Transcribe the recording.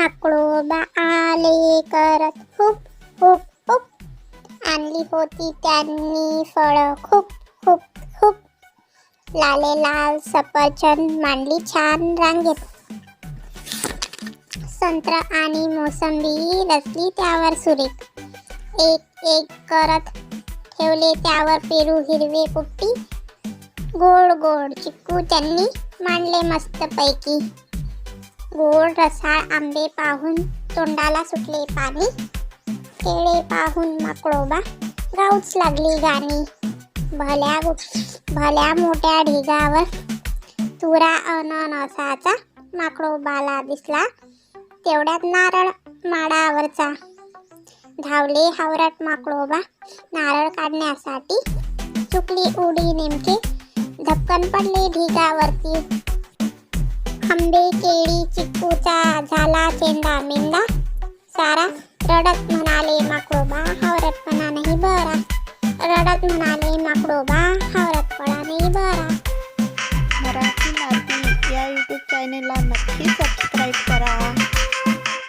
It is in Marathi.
माकडोबा आले करत. हुप हुप हुप. आणली होती त्यांनी फळं. खूप खूप खूप लाले लाल सफरचंद मांडली छान रांगेत. संत्र आणि मोसंबी रचली त्यावर सुरेख एक एक करत ठेवले त्यावर पेरू हिरवे पोपटी गोड गोड चिक्कू त्यांनी मांडले मस्त पैकी गोड रसाळ आंबे पाहून तोंडाला सुटले पाणी. केळे पाहून माकडोबा गाऊच लागली गाणी. भल्या भल्या मोठ्या ढिगावर तुरा अननसाचा माकडोबाला दिसला. तेवढ्यात नारळ माडावरचा. धावले हावरट माकडोबा नारळ काढण्यासाठी. चुकली उडी नेमके. धपकन पडली ढिगावरती. आंबे केळी चिक्कूचा झाला चेंडा मेंदा सारा रडत म्हणाले माकडोबा हावरत पणा नाही बरा. रडत म्हणाले माकडोबा हावरत हावरटपणा नाही बरा. मराठी माती या यूट्यूब चॅनेलला नक्की सबस्क्राईब